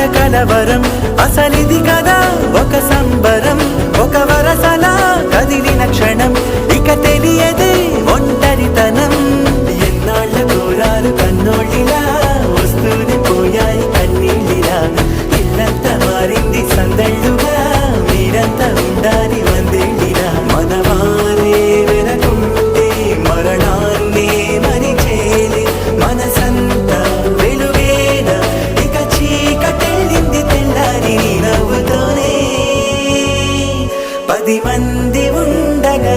ఒక కలవరం. అసలిది కదా ఒక సంబరం. ఒక వరసల కదిలిన క్షణం. ఇక తెలియదే ఒంటరితనం. ఎన్నాళ్ళ దూరాలు కన్నోళ్ళిలా పది మంది ఉండగా